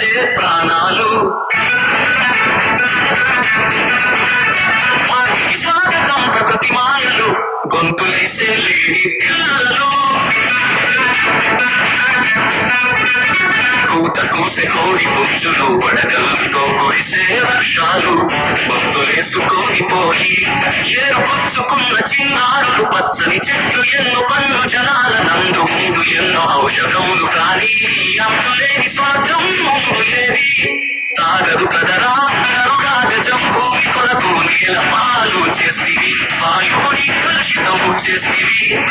వచ్చే ప్రాణాలు. వారికి స్వాగతం ప్రకృతి మాయలు గొంతులేసే లేని పిల్లలు కూత కూసే కోడి పుంజులు వడగలతో కురిసే వర్షాలు భక్తులేసుకోనిపోయి ఏరు పుచ్చుకున్న చిన్నారులు పచ్చని చెట్లు ఎన్నో పన్ను జనాల నందు ముందు ఎన్నో ఔషధములు కానీ అంతులేని తాగదు కదరా సరరుగాగ జంబు కొరకు నేల పాలు చేస్తివి. వాయువుని కలుషితము చేస్తివి.